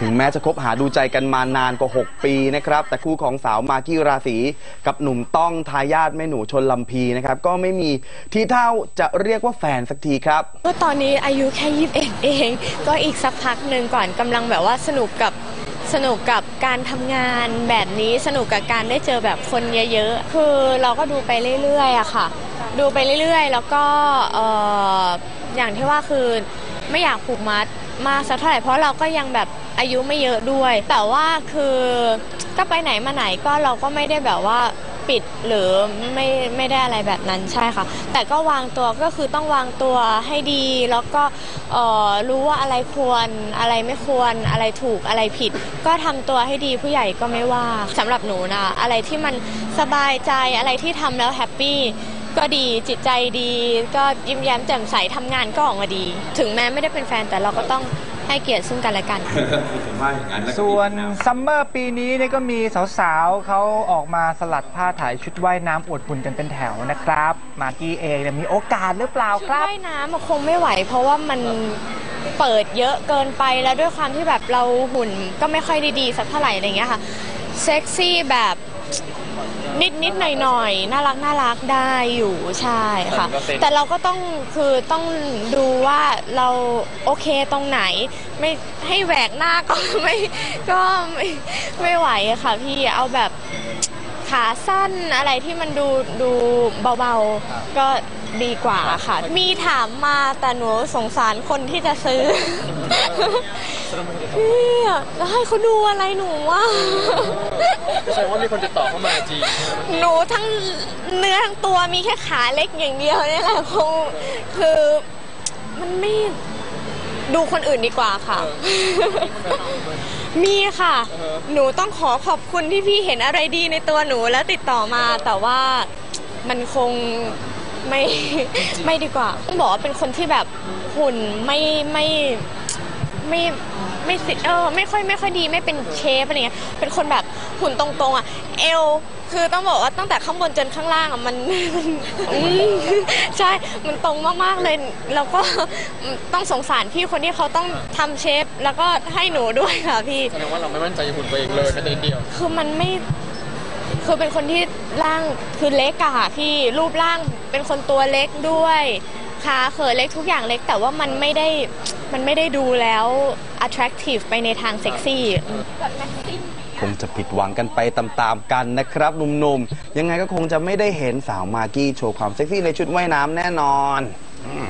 ถึงแม้จะคบหาดูใจกันมานานกว่า 6 ปีนะครับ แต่คู่ของสาวมากกี้ราศีกับหนุ่มต้องทายาทแม่หนูชนลำพีนะครับ ก็ไม่มีที่เท่าจะเรียกว่าแฟนสักทีครับ ก็ตอนนี้อายุแค่21เอง ก็อีกสักพักหนึ่งก่อนกำลังแบบว่าสนุกกับสนุกกับการทำงานแบบนี้สนุกกับการได้เจอแบบคนเยอะๆ คือเราก็ดูไปเรื่อยๆอะค่ะ ดูไปเรื่อยๆ แล้วก็เอ่ออย่างที่ว่าคือไม่อยากผูกมัดมากสักเท่าไหร่เพราะเราก็ยังแบบ อายุไม่เยอะด้วย แต่ว่าคือก็ไปไหนมาไหนก็เราก็ไม่ได้แบบว่าปิดหรือไม่ไม่ได้อะไรแบบนั้นใช่ค่ะ แต่ก็วางตัวก็คือต้องวางตัวให้ดี แล้วก็รู้ว่าอะไรควรอะไรไม่ควรอะไรถูกอะไรผิด ก็ทำตัวให้ดีผู้ใหญ่ก็ไม่ว่าสำหรับหนูนะอะไรที่มันสบายใจอะไรที่ทำแล้วแฮปปี้ก็ดีจิตใจดี ก็ยิ้มแย้มแจ่มใสทำงานก็ออกมาดี ถึงแม้ไม่ได้เป็นแฟนแต่เราก็ต้อง ให้เกียรติซึ่งกันและกัน ผมว่าอย่างนั้นแล้วก็ส่วนอีกะซัมเมอร์ปีนี้เนี่ยก็มีสาวๆเขาออกมาสลัดผ้าถ่ายชุดว่ายน้ำอวดหุ่นกันเป็นแถวนะครับ มากกี้เองเนี่ยมีโอกาสหรือเปล่าชุดครับ ว่ายน้ำมันคงไม่ไหว เพราะว่ามันเปิดเยอะเกินไปแล้วด้วยความที่แบบเราหุ่นก็ไม่ค่อยดีๆสักเท่าไหร่อะไรเงี้ยค่ะเซ็กซี่แบบ นิดนิดหน่อยหน่อยๆน่ารักน่ารักได้อยู่ใช่ค่ะ แต่เราก็ต้องคือต้องดูว่าเราโอเคตรงไหน ไม่ให้แหวกหน้าก็ไม่ก็ไม่ไม่ไหวอะค่ะพี่เอาแบบขาสั้นอะไรที่มันดูดูเบาๆก็ดีกว่าค่ะ มีถามมาแต่หนูสงสารคนที่จะซื้อ พี่อะแล้วให้เขาดูอะไรหนูว่าแสดงว่ามีคนติดต่อเข้ามาจริงหนูทั้งเนื้อทั้งตัวมีแค่ขาเล็กอย่างเดียวเนี่ยแหละคงคือมันไม่ดูคนอื่นดีกว่าค่ะ มีค่ะ หนูต้องขอขอบคุณที่พี่เห็นอะไรดีในตัวหนูแล้วติดต่อมาแต่ว่ามันคงไม่ไม่ดีกว่าต้องบอกว่าเป็นคนที่แบบหุ่นไม่ไม่ ไม่ไม่สิเออไม่ค่อยไม่ค่อยดีไม่เป็นเชฟอะไรเงี้ยเป็นคนแบบหุ่นตรงๆอะเอวคือต้องบอกว่าตั้งแต่ข้างบนจนข้างล่างอะมันอืมใช่มันตรงมากๆเลยแล้วก็ต้องสงสารพี่คนที่เขาต้องทำเชฟ แล้วก็ให้หนูด้วยค่ะพี่ แสดงว่าเราไม่มั่นใจหุ่นตัวเองเลยแม้แต่นิดเดียว คือมันไม่คือเป็นคนที่ร่างคือเล็กอะค่ะพี่รูปร่างเป็นคนตัวเล็กด้วย ขาเขินเล็กทุกอย่างเล็กแต่ว่ามันไม่ได้มันไม่ได้ดูแล้ว attractive ไปในทางเซ็กซี่ คงจะผิดหวังกันไปตามๆกันนะครับหนุ่มๆ ยังไงก็คงจะไม่ได้เห็นสาวมากกี้โชว์ความเซ็กซี่ในชุดว่ายน้ำแน่นอน อืม